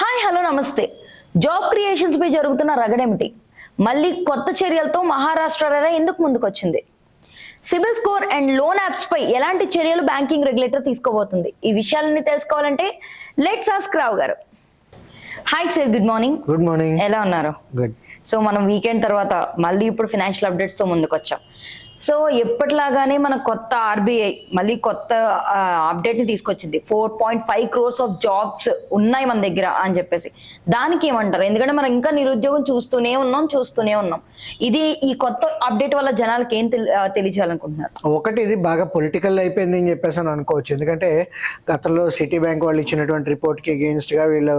Hi hello namaste. Job creations పై జరుగుతున్న రగడేమిటి? మళ్ళీ కొత్త చర్యలతో మహారాష్ట్ర రైల్వే ఎందుకు ముందుకొచ్చింది? CIBIL score and loan apps పై ఎలాంటి చర్యలు బ్యాంకింగ్ రెగ్యులేటర్ తీసుకోబోతుంది? ఈ విషయాలన్నీ తెలుసుకోవాలంటే let's ask Rao garu. Hi sir good morning. Good morning. ఎలా ఉన్నారు? గుడ్. సో మనం వీకెండ్ తర్వాత మళ్ళీ ఇప్పుడు ఫినాన్షియల్ అప్డేట్స్తో ముందుకు వచ్చాం సో ఎప్పటిలాగానే మన కొత్త ఆర్బీఐ మళ్ళీ కొత్త అప్డేట్ని తీసుకొచ్చింది. Four point five crores of jobs ఉన్నాయి మన దగ్గర అని చెప్పేసి. దానికి ఏమంటారు? ఎందుకంటే మనం ఇంకా నిరుద్యోగం చూస్తూనే ఉన్నాం చూస్తూనే ఉన్నాం. ఇది ఈ కొత్త అప్డేట్ వల్ల జనాలకి ఏం తెలి- తెలియజేయాలనుకుంటున్నారు ఒకటి ఇది బాగా పొలిటికల్ అయిపోయింది అని చెప్పేసి అని అనుకోవచ్చు. ఎందుకంటే గతంలో సిటీ బ్యాంక్ వాళ్ళు ఇచ్చినటువంటి రిపోర్ట్కి against గా వీళ్ళు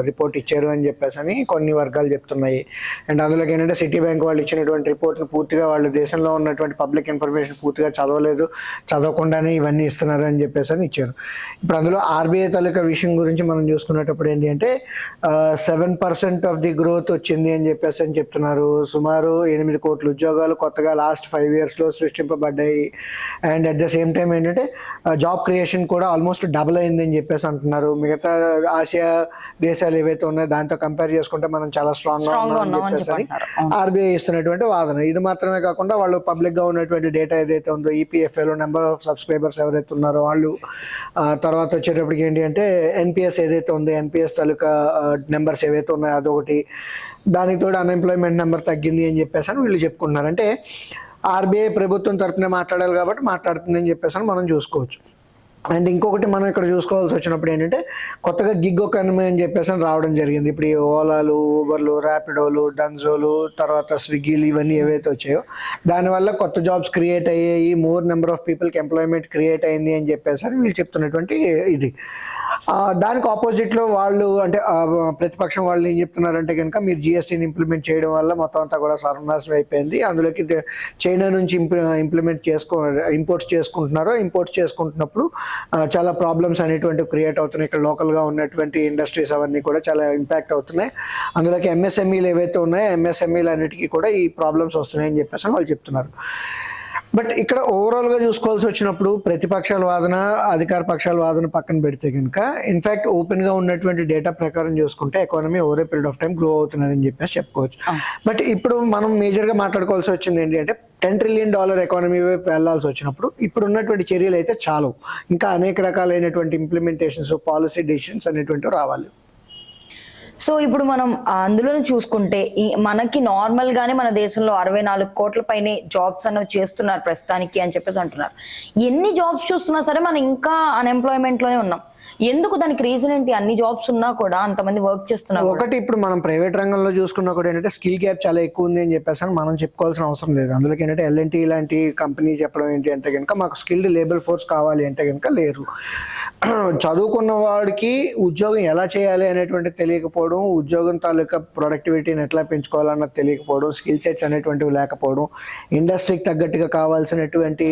రిపోర్ట్ ఇచ్చారు అని చెప్పేసి అని కొన్ని వర్గాలు చెప్తున్నాయి. అండ్ అందులోకి ఏంటంటే సిటీ బ్యాంక్ వాళ్ళు ఇచ్చినటువంటి రిపోర్ట్ను పూర్తిగా వాళ్ళు దేశంలో ఉన్నటువంటి పబ్లిక్ ఇన్ఫర్మేషన్ పూర్తిగా చదవలేదు చదవకుండానే ఇవన్నీ ఇస్తున్నారు అని చెప్పేసి అని ఇచ్చారు. ఇప్పుడు అందులో ఆర్బీఐ తాలూకా విషయం గురించి మనం చూసుకునేటప్పుడు ఏంటి అంటే seven percent of the growth వచ్చింది అని చెప్పేసి అని చెప్తున్నారు. సుమారు ఎనిమిది కోట్ల ఉద్యోగాలు కొత్తగా లాస్ట్ ఫైవ్ ఇయర్స్లో సృష్టింపబడ్డాయి. And at the same time ఏంటంటే జాబ్ క్రియేషన్ కూడా ఆల్మోస్ట్ డబుల్ అయింది అని చెప్పేసి అంటున్నారు. మిగతా ఆసియా దేశాలు ఏవైతే ఉన్నాయో దాంతో కంపేర్ చేసుకుంటే మనం చాలా స్ట్రాంగ్గా Strong గా ఉన్నామని ఉన్నామని చెప్పేసి. ఆర్బీఐ ఇస్తున్నటువంటి వాదన. ఇది మాత్రమే కాకుండా వాళ్ళు పబ్లిక్ గా ఉన్నటువంటి డేటా ఏదైతే ఉందో ఈపీఎఫ్ఏలో నెంబర్ ఆఫ్ సబ్స్క్రైబర్స్ ఎవరైతే ఉన్నారో వాళ్ళు తర్వాత వచ్చేటప్పటికి ఏంటి అంటే ఎన్పిఎస్ ఏదైతే ఉందో ఎన్పిఎస్ తాలూకా నెంబర్స్ ఏవైతే ఉన్నాయో అదొకటి. దానికి తోడు అన్ఎంప్లాయ్మెంట్ నెంబర్ తగ్గింది అని చెప్పేసి అని వీళ్ళు చెప్పుకుంటున్నారు. అంటే ఆర్బీఐ ప్రభుత్వం తరపునే మాట్లాడాలి కాబట్టి మాట్లాడుతుందని చెప్పేసి మనం చూసుకోవచ్చు. అండ్ ఇంకొకటి మనం ఇక్కడ చూసుకోవాల్సి వచ్చినప్పుడు ఏంటంటే కొత్తగా గిగ్ ఎకానమీ అని చెప్పేసి అని రావడం జరిగింది. ఇప్పుడు ఈ ఓలాలు ఊబర్లు ర్యాపిడోలు డన్జోలు తర్వాత స్విగ్గీలు ఇవన్నీ ఏవైతే వచ్చాయో దానివల్ల కొత్త జాబ్స్ క్రియేట్ అయ్యాయి మోర్ నెంబర్ ఆఫ్ పీపుల్కి ఎంప్లాయ్మెంట్ క్రియేట్ అయింది అని చెప్పేసి అని వీళ్ళు చెప్తున్నటువంటి ఇది. దానికి ఆపోజిట్లో వాళ్ళు అంటే ప్రతిపక్షం వాళ్ళు ఏం చెప్తున్నారంటే కనుక మీరు జిఎస్టీని ఇంప్లిమెంట్ చేయడం వల్ల మొత్తం అంతా కూడా సర్వనాశనం అయిపోయింది. అందులోకి చైనా నుంచి ఇంప్లిమెంట్ చేసుకో ఇంపోర్ట్స్ చేసుకుంటున్నారో ఇంపోర్ట్స్ చేసుకుంటున్నప్పుడు చాలా ప్రాబ్లమ్స్ అనేటువంటివి క్రియేట్ అవుతున్నాయి. ఇక్కడ లోకల్గా ఉన్నటువంటి ఇండస్ట్రీస్ అవన్నీ కూడా చాలా ఇంపాక్ట్ అవుతున్నాయి. అందులోకి ఎంఎస్ఎంఈలు ఏవైతే ఉన్నాయో ఎంఎస్ఎంఈలు అన్నిటికీ కూడా ఈ ప్రాబ్లమ్స్ వస్తున్నాయని చెప్పేసి వాళ్ళు చెప్తున్నారు. బట్ ఇక్కడ ఓవరాల్గా చూసుకోవాల్సి వచ్చినప్పుడు ప్రతిపక్షాల వాదన అధికార పక్షాల వాదన పక్కన పెడితే కనుక ఇన్ఫాక్ట్ ఓపెన్గా ఉన్నటువంటి డేటా ప్రకారం చూసుకుంటే economy over a period of time grow అవుతున్నదని చెప్పేసి చెప్పుకోవచ్చు. బట్ ఇప్పుడు మనం మేజర్గా మాట్లాడుకోవాల్సి వచ్చింది ఏంటి అంటే టెన్ ట్రిలియన్ డాలర్ ఎకానమీ వైపు వెళ్ళాల్సి వచ్చినప్పుడు ఇప్పుడు ఉన్నటువంటి చర్యలు అయితే చాలు ఇంకా అనేక రకాలైనటువంటి ఇంప్లిమెంటేషన్స్ పాలసీ డెసిషన్స్ అనేటువంటివి రావాలి. సో ఇప్పుడు మనం అందులో చూసుకుంటే ఈ మనకి నార్మల్ గానే మన దేశంలో అరవై నాలుగు కోట్ల పైనే జాబ్స్ అనేవి చేస్తున్నారు ప్రస్తుతానికి అని చెప్పేసి అంటున్నారు. ఎన్ని జాబ్స్ చూస్తున్నా సరే మనం ఇంకా అన్ఎంప్లాయ్మెంట్లోనే ఉన్నాం. ఎందుకు దానికి రీజన్ ఏంటి? అన్ని జాబ్స్ ఉన్నా కూడా అంతమంది వర్క్ చేస్తున్నారు ఒకటి ఇప్పుడు మనం ప్రైవేట్ రంగంలో చూసుకున్నా కూడా ఏంటంటే స్కిల్ గ్యాప్ చాలా ఎక్కువ ఉంది అని చెప్పేసి అని మనం చెప్పుకోవాల్సిన అవసరం లేదు. అందులోకి ఏంటంటే ఎల్ఎన్టీ లాంటి కంపెనీ చెప్పడం ఏంటి అంటే కనుక మాకు స్కిల్డ్ లేబర్ ఫోర్స్ కావాలి అంటే కనుక లేరు. చదువుకున్న వాడికి ఉద్యోగం ఎలా చేయాలి అనేటువంటి తెలియకపోవడం ఉద్యోగం తాలూకా ప్రొడక్టివిటీని ఎట్లా పెంచుకోవాలన్నది తెలియకపోవడం స్కిల్ సెట్స్ అనేటువంటివి లేకపోవడం ఇండస్ట్రీకి తగ్గట్టుగా కావాల్సినటువంటి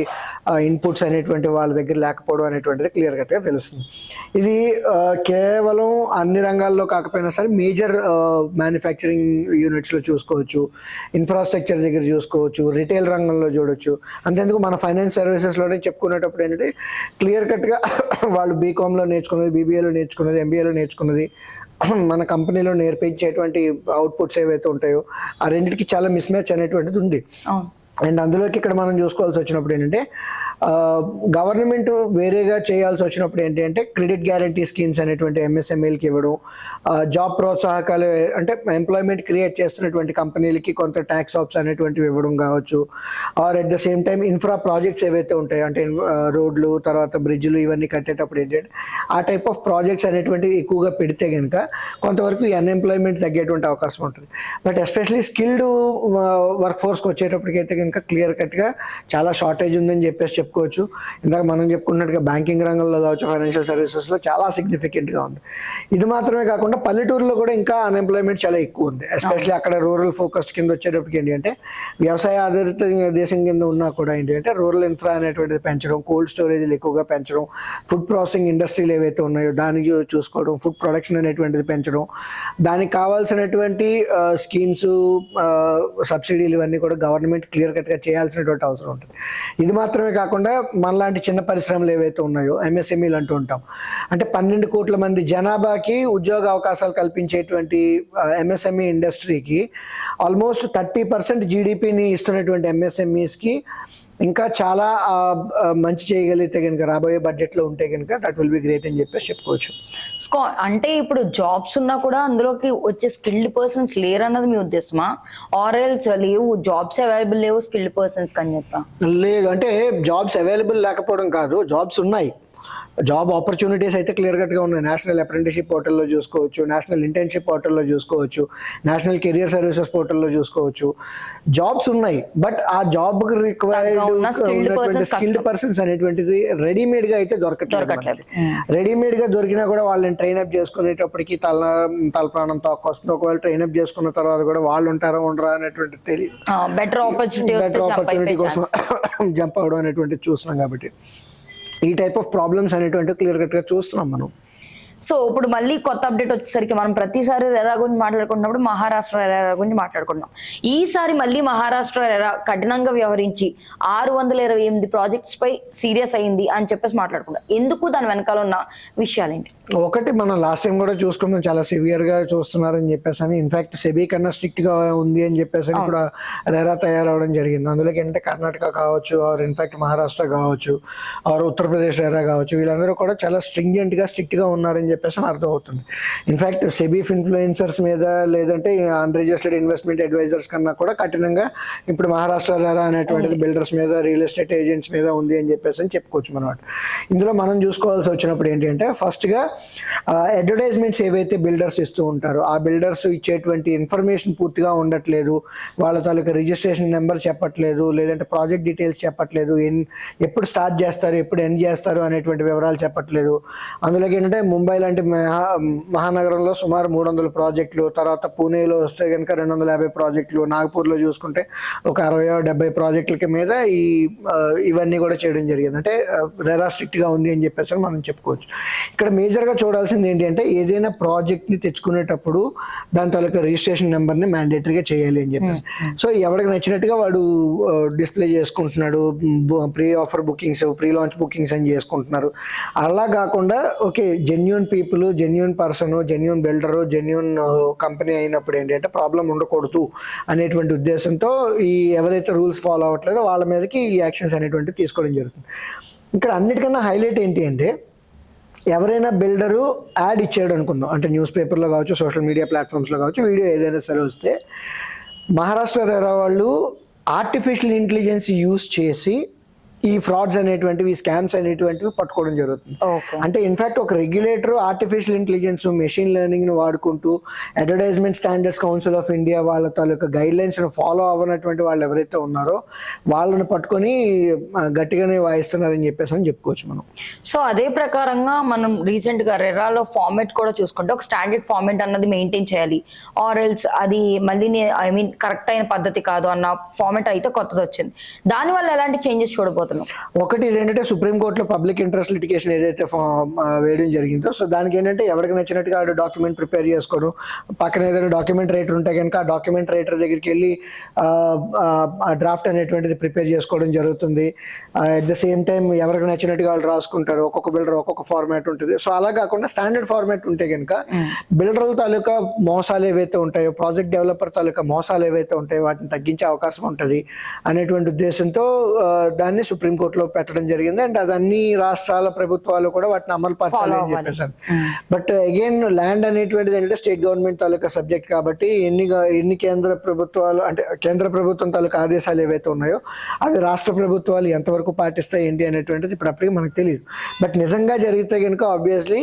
ఇన్పుట్స్ అనేటువంటి వాళ్ళ దగ్గర లేకపోవడం అనేటువంటిది క్లియర్ కట్గా తెలుస్తుంది. ఇది కేవలం అన్ని రంగాల్లో కాకపోయినా సరే మేజర్ మ్యానుఫ్యాక్చరింగ్ యూనిట్స్లో చూసుకోవచ్చు. ఇన్ఫ్రాస్ట్రక్చర్ దగ్గర చూసుకోవచ్చు. రిటైల్ రంగంలో చూడొచ్చు. అంతేందుకు మన ఫైనాన్స్ సర్వీసెస్లోనే చెప్పుకునేటప్పుడు ఏంటంటే క్లియర్ కట్గా వాళ్ళు బీకామ్లో నేర్చుకున్నది బీబీఏలో నేర్చుకున్నది ఎంబీఏలో నేర్చుకున్నది మన కంపెనీలో నేర్పించేటువంటి అవుట్పుట్స్ ఏవైతే ఉంటాయో ఆ రెండింటికి చాలా మిస్ మ్యాచ్ అనేటువంటిది ఉంది. అండ్ అందులోకి ఇక్కడ మనం చూసుకోవాల్సి వచ్చినప్పుడు ఏంటంటే గవర్నమెంట్ వేరేగా చేయాల్సి వచ్చినప్పుడు ఏంటి అంటే క్రెడిట్ గ్యారంటీ స్కీమ్స్ అనేటువంటి ఎంఎస్ఎంఈలకి ఇవ్వడం జాబ్ ప్రోత్సాహకాలు అంటే ఎంప్లాయ్మెంట్ క్రియేట్ చేస్తున్నటువంటి కంపెనీలకి కొంత ట్యాక్స్ ఆప్స్ అనేటువంటివి ఇవ్వడం కావచ్చు. Or at the same time infra projects ఏవైతే ఉంటాయో అంటే రోడ్లు తర్వాత బ్రిడ్జ్లు ఇవన్నీ కట్టేటప్పుడు ఏంటంటే ఆ టైప్ ఆఫ్ ప్రాజెక్ట్స్ అనేటువంటివి ఎక్కువగా పెడితే కనుక కొంతవరకు అన్ఎంప్లాయ్మెంట్ తగ్గేటువంటి అవకాశం ఉంటుంది. బట్ ఎస్పెషలీ స్కిల్డ్ వర్క్ ఫోర్స్కి వచ్చేటప్పటికైతే కనుక క్లియర్ కట్గా చాలా షార్టేజ్ ఉందని చెప్పేసి చెప్పుకోవచ్చు. ఇందాక మనం చెప్పుకున్నట్టుగా బ్యాంకింగ్ రంగంలో కావచ్చు ఫైనాన్షియల్ సర్వీసెస్లో చాలా సిగ్నిఫికెంట్గా ఉంది. ఇది మాత్రమే కాకుండా పల్లెటూరులో కూడా ఇంకా అన్ఎంప్లాయ్మెంట్ చాలా ఎక్కువ ఉంది. ఎస్పెషల్లీ అక్కడ రూరల్ ఫోకస్ కింద వచ్చేటప్పటికి ఏంటి అంటే వ్యవసాయ ఆధారిత దేశం కింద ఉన్నా కూడా ఏంటి అంటే రూరల్ ఇన్ఫ్రా అనేటువంటిది పెంచడం కోల్డ్ స్టోరేజ్లు ఎక్కువగా పెంచడం ఫుడ్ ప్రాసెసింగ్ ఇండస్ట్రీలు ఏవైతే ఉన్నాయో దానికి చూసుకోవడం ఫుడ్ ప్రొడక్షన్ అనేటువంటిది పెంచడం దానికి కావాల్సినటువంటి స్కీమ్స్ సబ్సిడీలు ఇవన్నీ కూడా గవర్నమెంట్ క్లియర్ కట్గా చేయాల్సినటువంటి అవసరం ఉంటుంది. ఇది మాత్రమే కాకుండా కాకుండా మనలాంటి చిన్న పరిశ్రమలు ఏవైతే ఉన్నాయో ఎంఎస్ఎంఈలు అంటూ ఉంటాం. అంటే పన్నెండు కోట్ల మంది జనాభాకి ఉద్యోగ అవకాశాలు కల్పించేటువంటి ఎంఎస్ఎంఈ ఇండస్ట్రీకి ఆల్మోస్ట్ థర్టీ పర్సెంట్ జీడిపిని ఇస్తున్నటువంటి ఎంఎస్ఎంఈస్కి ఇంకా చాలా మంచి చేయగలిగితే కనుక రాబోయే బడ్జెట్లో ఉంటే కనుక దట్ విల్ బి గ్రేట్ అని చెప్పేసి చెప్పుకోవచ్చు. స్కా- అంటే ఇప్పుడు జాబ్స్ ఉన్నా కూడా అందులోకి వచ్చే స్కిల్డ్ పర్సన్స్ లేరు అన్నది మీ ఉద్దేశమా? ఆర్ఎల్స్ లేవు జాబ్స్ అవైలబుల్ లేవు స్కిల్డ్ పర్సన్స్ అని చెప్పా? లేదు అంటే జాబ్స్ అవైలబుల్ లేకపోవడం కాదు జాబ్స్ ఉన్నాయి. జాబ్ ఆపర్చునిటీస్ అయితే క్లియర్ కట్గా ఉన్నాయి. నేషనల్ అప్రెంటిషిప్ పోర్టల్లో చూసుకోవచ్చు నేషనల్ ఇంటర్న్షిప్ పోర్టల్లో చూసుకోవచ్చు నేషనల్ కెరియర్ సర్వీసెస్ పోర్టల్లో చూసుకోవచ్చు. జాబ్స్ ఉన్నాయి బట్ ఆ జాబ్ రిక్వైర్డ్ ఉన్నటువంటి స్కిల్డ్ పర్సన్స్ అనేటువంటిది రెడీమేడ్గా అయితే దొరకట్లేదు. రెడీమేడ్గా దొరికినా కూడా వాళ్ళని ట్రైన్ అప్ చేసుకునేటప్పటికి తల తల ప్రాణం తక్కువ వస్తుంది ఒకవేళ ట్రైన్ అప్ చేసుకున్న తర్వాత కూడా వాళ్ళు ఉంటారా ఉండరా అనేటువంటి తెలియదు బెటర్ ఆపర్చునిటీ కోసం జంప్ అవడం అనేటువంటిది చూస్తున్నాం కాబట్టి. ఈ టైప్ ఆఫ్ ప్రాబ్లమ్స్ అనేటువంటి క్లియర్ కట్గా చూస్తున్నాం మనం. సో ఇప్పుడు మళ్ళీ కొత్త అప్డేట్ వచ్చేసరికి మనం ప్రతిసారి రెరా గురించి మాట్లాడుకున్నప్పుడు మహారాష్ట్ర రెరా గురించి మాట్లాడుకుంటున్నాం. ఈసారి మళ్ళీ మహారాష్ట్ర రెరా కఠినంగా వ్యవహరించి ఆరు వందల ఇరవై ఎనిమిది ప్రాజెక్ట్స్ పై సీరియస్ అయింది అని చెప్పేసి మాట్లాడుకుంటాం ఎందుకు దాని వెనకాల ఉన్న విషయాలేంటి? ఒకటి మనం లాస్ట్ టైం కూడా చూసుకున్నాం చాలా సివియర్గా చూస్తున్నారని చెప్పేసి అని ఇన్ఫాక్ట్ సెబీ కన్నా స్ట్రిక్ట్గా ఉంది అని చెప్పేసి అని ఇప్పుడు రెరా తయారవడం జరిగింది. అందులోకి ఏంటంటే కర్ణాటక కావచ్చు ఆర్ ఇన్ఫాక్ట్ మహారాష్ట్ర కావచ్చు ఆర్ ఉత్తరప్రదేశ్ రెరా కావచ్చు వీళ్ళందరూ కూడా చాలా స్ట్రింజెంట్గా స్ట్రిక్ట్గా ఉన్నారని చెప్పేసి అని అర్థమవుతుంది ఇన్ఫాక్ట్ సెబీఫ్ ఇన్ఫ్లుయెన్సర్స్ మీద లేదంటే అన్రిజిస్టర్డ్ ఇన్వెస్ట్మెంట్ అడ్వైజర్స్ కన్నా కూడా కఠినంగా ఇప్పుడు మహారాష్ట్ర రెరా అనేటువంటిది బిల్డర్స్ మీద రియల్ ఎస్టేట్ ఏజెంట్స్ మీద ఉంది అని చెప్పేసి అని చెప్పుకోవచ్చు అనమాట ఇందులో మనం చూసుకోవాల్సి వచ్చినప్పుడు ఏంటి అంటే ఫస్ట్గా అడ్వర్టైజ్మెంట్స్ ఏవైతే బిల్డర్స్ ఇస్తూ ఉంటారో ఆ బిల్డర్స్ ఇచ్చేటువంటి ఇన్ఫర్మేషన్ పూర్తిగా ఉండట్లేదు. వాళ్ళ తాలూకా రిజిస్ట్రేషన్ నెంబర్ చెప్పట్లేదు లేదంటే ప్రాజెక్ట్ డీటెయిల్స్ చెప్పట్లేదు ఎన్ ఎప్పుడు స్టార్ట్ చేస్తారు ఎప్పుడు ఎండ్ చేస్తారు అనేటువంటి వివరాలు చెప్పట్లేదు. అందులోకి ఏంటంటే ముంబై లాంటి మహా మహానగరంలో సుమారు మూడు వందల ప్రాజెక్టులు తర్వాత పూణేలో వస్తే కనుక రెండు వందల యాభై ప్రాజెక్టులు నాగపూర్లో చూసుకుంటే ఒక అరవై డెబ్బై ప్రాజెక్టులకి మీద ఈ ఇవన్నీ కూడా చేయడం జరిగింది. అంటే రెరాస్ట్రిక్ట్గా ఉంది అని చెప్పేసి మనం చెప్పుకోవచ్చు. ఇక్కడ మేజర్ మేజర్గా చూడాల్సింది ఏంటి అంటే ఏదైనా ప్రాజెక్ట్ని తెచ్చుకునేటప్పుడు దాని తాలూకా రిజిస్ట్రేషన్ నెంబర్ని మ్యాండేటరీగా చేయాలి అని చెప్పేసి. సో ఎవరికి నచ్చినట్టుగా వాడు డిస్ప్లే చేసుకుంటున్నాడు pre offer bookings pre launch bookings అని చేసుకుంటున్నారు. అలా కాకుండా okay genuine people genuine person genuine builder genuine company అయినప్పుడు ఏంటంటే ప్రాబ్లం ఉండకూడదు అనేటువంటి ఉద్దేశంతో ఈ ఎవరైతే రూల్స్ ఫాలో అవ్వట్లేదో వాళ్ళ మీదకి ఈ యాక్షన్స్ అనేటువంటి తీసుకోవడం జరుగుతుంది. ఇక్కడ అన్నిటికన్నా హైలైట్ ఏంటి అంటే ఎవరైనా బిల్డరు యాడ్ ఇచ్చాడు అనుకుందాం. అంటే న్యూస్ పేపర్లో కావచ్చు సోషల్ మీడియా ప్లాట్ఫామ్స్లో కావచ్చు వీడియో ఏదైనా సరే వస్తే. మహారాష్ట్ర వాళ్ళు ఆర్టిఫిషియల్ ఇంటెలిజెన్స్ యూస్ చేసి ఈ ఫ్రాడ్స్ అనేటువంటివి స్కామ్స్ అనేటువంటివి పట్టుకోవడం జరుగుతుంది. అంటే ఇన్ఫాక్ట్ ఒక రెగ్యులేటర్ ఆర్టిఫిషియల్ ఇంటెలిజెన్స్ మెషిన్ లెర్నింగ్ని వాడుకుంటూ advertisement standards council of India వాళ్ళ తాలూకా గైడ్ లైన్స్ ఫాలో అవ్వనటువంటి వాళ్ళు ఎవరైతే ఉన్నారో వాళ్ళని పట్టుకొని గట్టిగానే వాయిస్తున్నారని చెప్పేసి అని చెప్పుకోవచ్చు మనం. సో అదే ప్రకారంగా మనం రీసెంట్గా రెరాలో ఫార్మేట్ కూడా చూసుకుంటే ఒక స్టాండర్డ్ ఫార్మేట్ అన్నది మెయింటైన్ చేయాలి. ఆర్ ఎల్స్ అది మళ్ళీ ఐ మీన్ కరెక్ట్ అయిన పద్ధతి కాదు అన్న ఫార్మేట్ అయితే కొత్తది వచ్చింది దాని వల్ల ఎలాంటి చేంజెస్ చూడబోతున్నాం ఒకటి ఏంటంటే సుప్రీంకోర్టులో పబ్లిక్ ఇంట్రెస్ట్ లిటిగేషన్ ఏదైతే వేయడం జరిగిందో సో దానికి ఏంటంటే ఎవరికి నచ్చినట్టుగా డాక్యుమెంట్ ప్రిపేర్ చేసుకోవడం పక్కన ఏదైనా డాక్యుమెంట్ రైటర్ ఉంటే కనుక ఆ డాక్యుమెంట్ రైటర్ దగ్గరికి వెళ్ళి డ్రాఫ్ట్ అనేటువంటిది ప్రిపేర్ చేసుకోవడం జరుగుతుంది. అట్ ద సేమ్ టైం ఎవరికి నచ్చినట్టుగా వాళ్ళు రాసుకుంటారు. ఒక్కొక్క బిల్డర్ ఒక్కొక్క ఫార్మాట్ ఉంటుంది. సో అలా కాకుండా స్టాండర్డ్ ఫార్మాట్ ఉంటే కనుక బిల్డర్ల తాలూకా మోసాలు ఏవైతే ఉంటాయో ప్రాజెక్ట్ డెవలపర్ తాలూకా మోసాలు ఏవైతే ఉంటాయో వాటిని తగ్గించే అవకాశం ఉంటుంది అనేటువంటి ఉద్దేశంతో దాన్ని సుప్రీంకోర్టులో పెట్టడం జరిగింది. అండ్ అది అన్ని రాష్ట్రాల ప్రభుత్వాలు కూడా వాటిని అమలు పరచాలి అని చెప్పేసారు బట్ అగైన్ ల్యాండ్ అనేటువంటిది ఏంటంటే స్టేట్ గవర్నమెంట్ తాలూకా సబ్జెక్ట్ కాబట్టి ఎన్ని ఎన్ని కేంద్ర ప్రభుత్వాలు అంటే కేంద్ర ప్రభుత్వం తాలూకా ఆదేశాలు ఏవైతే ఉన్నాయో అవి రాష్ట్ర ప్రభుత్వాలు ఎంతవరకు పాటిస్తాయి ఏంటి అనేటువంటిది ఇప్పుడు అప్పటికి మనకు తెలియదు. బట్ నిజంగా జరిగితే కనుక ఆబ్వియస్లీ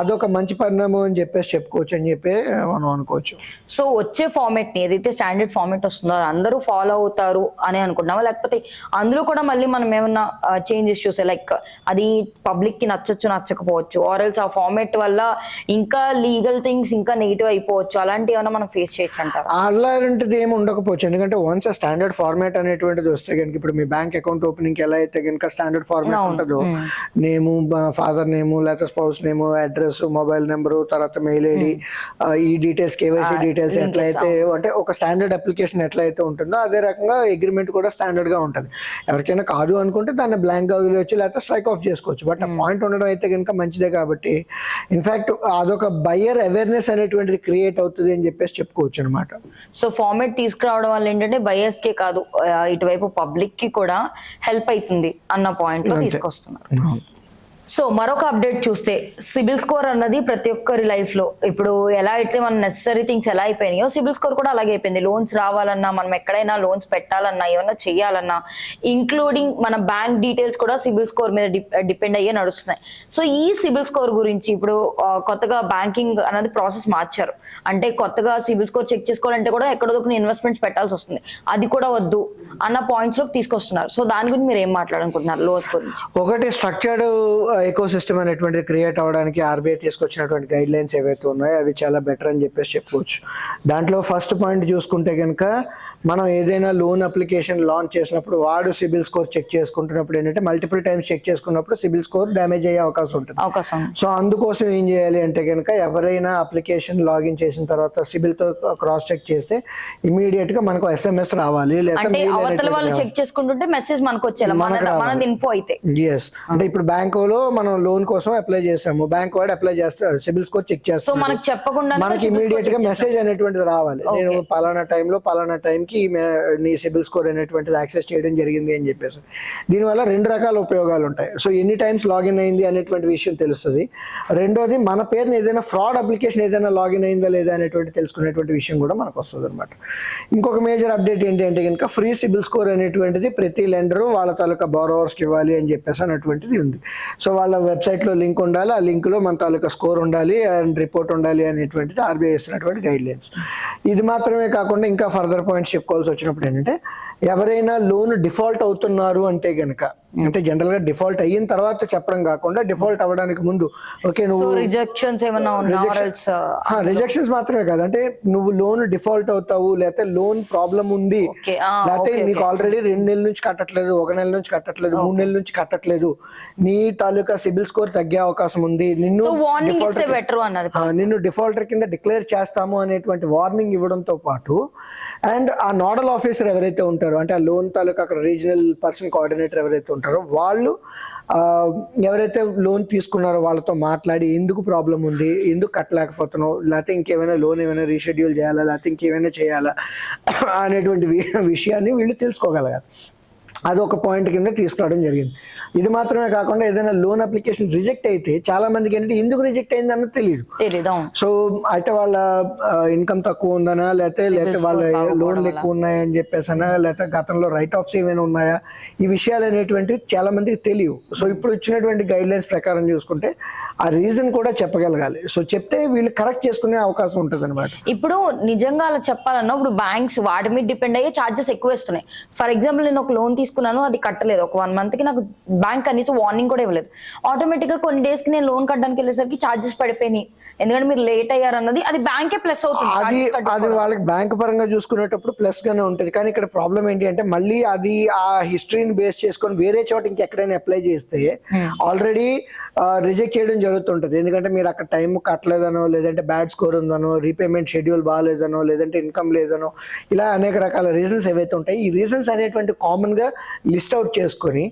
అదొక మంచి పరిణామం అని చెప్పేసి చెప్పుకోవచ్చు అని చెప్పి మనం అనుకోవచ్చు. సో వచ్చే ఫార్మేట్ని ఏదైతే స్టాండర్డ్ ఫార్మేట్ వస్తుందో అది అందరూ ఫాలో అవుతారు అని అనుకుంటున్నామా లేకపోతే అందులో కూడా మళ్ళీ మనం ఏమన్నా చేంజెస్ చూసే లైక్ అది పబ్లిక్కి నచ్చచ్చు నచ్చకపోవచ్చు. ఆర్ఎల్స్ ఆ ఫార్మేట్ వల్ల ఇంకా లీగల్ థింగ్స్ ఇంకా నెగిటివ్ అయిపోవచ్చు. అలాంటివి ఏమైనా మనం ఫేస్ చేయొచ్చు అంటారా? అలాంటిది ఏమి ఉండకపోవచ్చు. ఎందుకంటే వన్స్ స్టాండర్డ్ ఫార్మాట్ అనేటువంటిది వస్తే కనుక ఇప్పుడు మీ బ్యాంక్ అకౌంట్ ఓపెనింగ్ ఎలా అయితే కనుక స్టాండర్డ్ ఫార్మాట్ ఉంటుందో నేము ఫాదర్ నేము లేకపోతే spouse name address mobile number తర్వాత మెయిల్ ఐడి ఈ డీటెయిల్స్ కేవైసీ డీటెయిల్స్ ఎట్లయితే అంటే ఒక స్టాండర్డ్ అప్లికేషన్ ఎట్లయితే ఉంటుందో అదే రకంగా అగ్రిమెంట్ కూడా స్టాండర్డ్గా ఉంటుంది. ఎవరికైనా కాదు అనుకుంటే దాన్ని బ్లాంక్గా వదిలేయచ్చు లేకపోతే స్ట్రైక్ ఆఫ్ చేసుకోవచ్చు. బట్ ఆ పాయింట్ ఉండడం అయితే కనుక మంచిదే కాబట్టి ఇన్ఫాక్ట్ అదొక బయ్యర్ అవేర్నెస్ అనేటువంటిది క్రియేట్ అవుతుంది అని చెప్పేసి చెప్పుకోవచ్చు అనమాట సో ఫార్మేట్ తీసుకురావడం వల్ల ఏంటంటే బయర్స్ కే కాదు ఇటువైపు పబ్లిక్కి కూడా హెల్ప్ అవుతుంది అన్న పాయింట్ తీసుకొస్తున్నారు. సో మరొక అప్డేట్ చూస్తే సిబిల్ స్కోర్ అన్నది ప్రతి ఒక్కరి లైఫ్లో. ఇప్పుడు ఎలా అయితే మన నెసరీ థింగ్స్ ఎలా అయిపోయినాయో సిబిల్ స్కోర్ కూడా అలాగే అయిపోయింది. లోన్స్ రావాలన్నా మనం ఎక్కడైనా లోన్స్ పెట్టాలన్నా ఏమన్నా చేయాలన్నా ఇంక్లూడింగ్ మన బ్యాంక్ డీటెయిల్స్ కూడా సిబిల్ స్కోర్ మీద డిపెండ్ అయ్యే నడుస్తున్నాయి. సో ఈ సిబిల్ స్కోర్ గురించి ఇప్పుడు కొత్తగా బ్యాంకింగ్ అనేది ప్రాసెస్ మార్చారు. అంటే కొత్తగా సిబిల్ స్కోర్ చెక్ చేసుకోవాలంటే కూడా ఎక్కడో కొన్ని ఇన్వెస్ట్మెంట్స్ పెట్టాల్సి వస్తుంది. అది కూడా వద్దు అన్న పాయింట్స్లోకి తీసుకొస్తున్నారు. సో దాని గురించి మీరు ఏం మాట్లాడాలనుకుంటున్నారు? లోన్స్ గురించి. ఒకటి స్ట్రక్చర్డ్ ఎకో సిస్టమ్ అనేటువంటిది క్రియేట్ అవ్వడానికి ఆర్బీఐ తీసుకొచ్చినటువంటి గైడ్ లైన్స్ ఏవైతే ఉన్నాయో అవి చాలా బెటర్ అని చెప్పేసి చెప్పుకోవచ్చు. దాంట్లో ఫస్ట్ పాయింట్ చూసుకుంటే కనుక మనం ఏదైనా లోన్ అప్లికేషన్ లాంచ్ చేసినప్పుడు వాడు సిబిల్ స్కోర్ చెక్ చేసుకుంటున్నప్పుడు ఏంటంటే మల్టిపుల్ టైమ్స్ చెక్ చేసుకున్నప్పుడు సిబిల్ స్కోర్ డ్యామేజ్ అయ్యే అవకాశం ఉంటుంది. అవకాశం. సో అందుకోసం ఏం చేయాలి అంటే కనుక ఎవరైనా అప్లికేషన్ లాగిన్ చేసిన తర్వాత సిబిల్తో క్రాస్ చెక్ చేస్తే ఇమీడియట్గా మనకు ఎస్ఎంఎస్ రావాలి లేదా అంటే అవతల వాళ్ళు. చెక్ చేసుకుంటుంటే మెసేజ్ మనకు వచ్చేలా. మనది ఇన్ఫో అయితే. ఎస్ అంటే ఇప్పుడు బ్యాంకులో మనం లోన్ కోసం అప్లై చేసాము. బ్యాంక్ వాడు అప్లై చేస్తారు సిబిల్ స్కోర్ చెక్ సో చేస్తాం మనకు చెప్పకుండా మనకి ఇమీడియట్గా మెసేజ్ అనేటువంటిది రావాలి. నేను పలానా టైంలో పలానా టైంకి నీ సిబిల్ స్కోర్ అనేటువంటిది యాక్సెస్ చేయడం జరిగింది అని చెప్పేసి. దీనివల్ల రెండు రకాల ఉపయోగాలు ఉంటాయి. సో ఎన్ని టైమ్స్ లాగిన్ అయింది అనేటువంటి విషయం తెలుస్తుంది. రెండోది మన పేరుని ఏదైనా ఫ్రాడ్ అప్లికేషన్ ఏదైనా లాగిన్ అయిందా లేదా అనేటువంటి తెలుసుకునేటువంటి విషయం కూడా మనకు వస్తుంది అనమాట ఇంకొక మేజర్ అప్డేట్ ఏంటి అంటే కనుక ఫ్రీ సిబిల్ స్కోర్ అనేటువంటిది ప్రతి లెండరు వాళ్ళ తాలూకా బారోవర్స్కి ఇవ్వాలి అని చెప్పేసి అనేటువంటిది ఉంది. సో వాళ్ళ వెబ్సైట్లో లింక్ ఉండాలి. ఆ లింక్లో మన తాలూకా స్కోర్ ఉండాలి అండ్ రిపోర్ట్ ఉండాలి అనేటువంటిది ఆర్బీఐ ఇస్తున్నటువంటి గైడ్ లైన్స్ ఇది మాత్రమే కాకుండా ఇంకా ఫర్దర్ పాయింట్స్ చెప్పుకోవాల్సి వచ్చినప్పుడు ఏంటంటే ఎవరైనా లోన్ డిఫాల్ట్ అవుతున్నారు అంటే కనుక అంటే జనరల్గా డిఫాల్ట్ అయిన తర్వాత చెప్పడం కాకుండా డిఫాల్ట్ అవ్వడానికి ముందు ఓకే నువ్వు రిజెక్షన్స్ ఏమన్నా రిజెక్షన్స్ మాత్రమే కాదు. అంటే నువ్వు లోన్ డిఫాల్ట్ అవుతావు లేకపోతే లోన్ ప్రాబ్లం ఉంది. లేకపోతే నీకు ఆల్రెడీ రెండు నెలల నుంచి కట్టట్లేదు ఒక నెల నుంచి కట్టట్లేదు మూడు నెలల నుంచి కట్టట్లేదు. నీ తాలూకా సిబిల్ స్కోర్ తగ్గే అవకాశం ఉంది. నిన్ను నిన్ను డిఫాల్టర్ కింద డిక్లేర్ చేస్తాము అనేటువంటి వార్నింగ్ ఇవ్వడంతో పాటు అండ్ ఆ నోడల్ ఆఫీసర్ ఎవరైతే ఉంటారో అంటే ఆ లోన్ తాలూకా అక్కడ రీజనల్ పర్సన్ కోఆర్డినేటర్ ఎవరైతే ఉంటారో వాళ్ళు ఎవరైతే లోన్ తీసుకున్నారో వాళ్ళతో మాట్లాడి ఎందుకు ప్రాబ్లం ఉంది ఎందుకు కట్టలేకపోతున్నావు లేకపోతే ఇంకేమైనా లోన్ ఏమైనా రీషెడ్యూల్ చేయాలా లేకపోతే ఇంకేమైనా చేయాలా అనేటువంటి విషయాన్ని వీళ్ళు తెలుసుకోగలగాలి. అది ఒక పాయింట్ కింద తీసుకురావడం జరిగింది. ఇది మాత్రమే కాకుండా ఏదైనా లోన్ అప్లికేషన్ రిజెక్ట్ అయితే చాలా మందికి ఏంటంటే ఎందుకు రిజెక్ట్ అయింది అన్నది తెలియదు సో అయితే వాళ్ళ ఇన్కమ్ తక్కువ ఉందనా లేకపోతే లేకపోతే వాళ్ళ లోన్లు ఎక్కువ ఉన్నాయని చెప్పేసనా లేకపోతే గతంలో రైట్ ఆఫ్స్ ఏమైనా ఉన్నాయా ఈ విషయాలు అనేటువంటివి చాలా మందికి తెలియవు. సో ఇప్పుడు ఇచ్చినటువంటి గైడ్ లైన్స్ ప్రకారం చూసుకుంటే ఆ రీజన్ కూడా చెప్పగలగాలి. సో చెప్తే వీళ్ళు కరెక్ట్ చేసుకునే అవకాశం ఉంటుంది అనమాట ఇప్పుడు నిజంగా అలా చెప్పాలన్నా ఇప్పుడు బ్యాంక్స్ వాటి మీద డిపెండ్ అయ్యే ఛార్జెస్ ఎక్కువ ఇస్తున్నాయి ఫర్ ఎగ్జాంపుల్ నేను ఒక లోన్ తీసుకున్నాను అది కట్టలేదు. ఒక వన్ మంత్కి నాకు బ్యాంక్ కనీసం వార్నింగ్ కూడా ఇవ్వలేదు. ఆటోమేటిక్గా కొన్ని డేస్కి నేను లోన్ కట్టడానికి వెళ్ళేసరికి ఛార్జెస్ పడిపోయినాయి. ఎందుకంటే మీరు లేట్ అయ్యారు అన్నది అది బ్యాంకే ప్లస్ అవుతుంది అది. వాళ్ళకి బ్యాంక్ పరంగా చూసుకునేటప్పుడు ప్లస్ గానే ఉంటుంది. కానీ ఇక్కడ ప్రాబ్లం ఏంటి అంటే మళ్ళీ అది ఆ హిస్టరీని బేస్ చేసుకొని వేరే చోట ఇంకెక్కడైనా అప్లై చేస్తే ఆల్రెడీ రిజెక్ట్ చేయడం జరుగుతుంటుంది. ఎందుకంటే మీరు అక్కడ టైం కట్టలేదనో లేదంటే బ్యాడ్ స్కోర్ ఉందనో రీపేమెంట్ షెడ్యూల్ బాగాలేదనో లేదంటే ఇన్కమ్ లేదనో ఇలా అనేక రకాల రీజన్స్ ఏవైతే ఉంటాయి ఈ రీజన్స్ అనేటువంటి కామన్గా లిస్ట్ అవుట్ చేసుకొని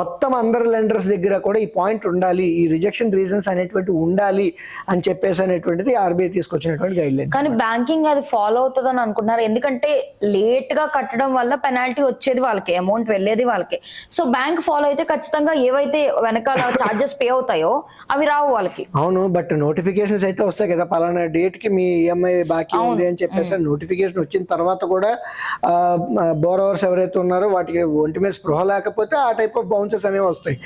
మొత్తం అందరు లెండర్స్ దగ్గర కూడా ఈ పాయింట్ ఉండాలి ఈ రిజెక్షన్ రీజన్స్ అనేటువంటి ఉండాలి అని చెప్పేసి అనేటువంటిది ఆర్బీఐ తీసుకొచ్చినటువంటి గైడ్ లైన్ కానీ బ్యాంకింగ్ అది ఫాలో అవుతుంది అని అనుకుంటున్నారు. ఎందుకంటే లేట్గా కట్టడం వల్ల పెనాల్టీ వచ్చేది వాళ్ళకి అమౌంట్ వెళ్ళేది వాళ్ళకి. సో బ్యాంక్ ఫాలో అయితే ఖచ్చితంగా ఏవైతే వెనకాల చార్జెస్ పే అవుతాయో అవి రావు వాళ్ళకి. అవును బట్ నోటిఫికేషన్స్ అయితే వస్తాయి కదా పలానా డేట్కి మీ ఈఎంఐ బాకీ ఉంది అని చెప్పేసి నోటిఫికేషన్ వచ్చిన తర్వాత కూడా బోరవర్స్ ఎవరైతే ఉన్నారో వాటికి ఒంటి మీద స్పృహ లేకపోతే ఆ టైప్ ఆఫ్ బౌన్సెస్ అనేవి వస్తాయి.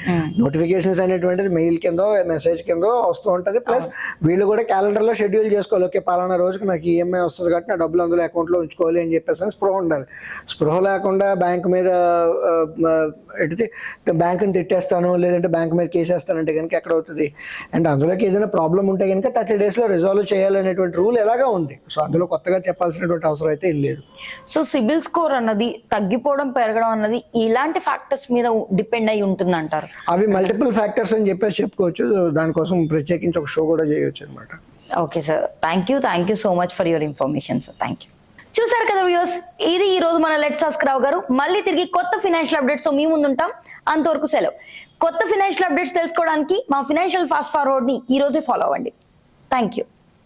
నోటిఫికేషన్స్ అనేటువంటిది మెయిల్ కింద మెసేజ్ కింద వస్తూ ఉంటది. ప్లస్ వీళ్ళు కూడా క్యాలెండర్లో షెడ్యూల్ చేసుకోవాలి. ఓకే పలానా రోజుకి నాకు ఈఎంఐ వస్తుంది కాబట్టి నా డబ్బులు అందులో అకౌంట్లో ఉంచుకోవాలి అని చెప్పేసి స్పృహ ఉండాలి. స్పృహ లేకుండా బ్యాంక్ మీద ఎడితే బ్యాంకుని తిట్టేస్తాను లేదంటే బ్యాంక్ మీద కేసేస్తానంటే కనుక ఎక్కడ అవుతుంది అండ్ అందులోకి ఏదైనా ప్రాబ్లం ఉంటే కనుక థర్టీ డేస్లో రిజాల్వ్ చేయాలనేటువంటి రూల్ ఎలాగా ఉంది? సో అందులో కొత్తగా చెప్పాల్సినటువంటి అవసరం అయితే ఏం లేదు. సో సిబిల్ స్కోర్ అన్నది తగ్గిపోవడం పెరగడం అన్నది ఇలాంటి ఫ్యాక్టర్స్ మీద డిపెండ్ అయి ఉంటుంది అంటారు అవి మల్టిపుల్ ఫ్యాక్టర్స్ అని చెప్పేసి చెప్పుకోవచ్చు. దానికోసం ప్రత్యేకించి ఒక షో కూడా చేయొచ్చు అనమాట okay sir. Thank you thank you so much for your information sir. Thank you. చూసారు కదా వ్యూస్ ఇది ఈ రోజు మన లెట్ రావు గారు. మళ్ళీ తిరిగి కొత్త ఫినాన్షియల్ అప్డేట్స్ మీ ముందు ఉంటాం అంతవరకు సెలవు. కొత్త ఫినాన్షియల్ అప్డేట్స్ తెలుసుకోవడానికి మా ఫినాన్షియల్ ఫాస్ట్ ఫార్వర్డ్ని ఈరోజే ఫాలో అవ్వండి. Thank you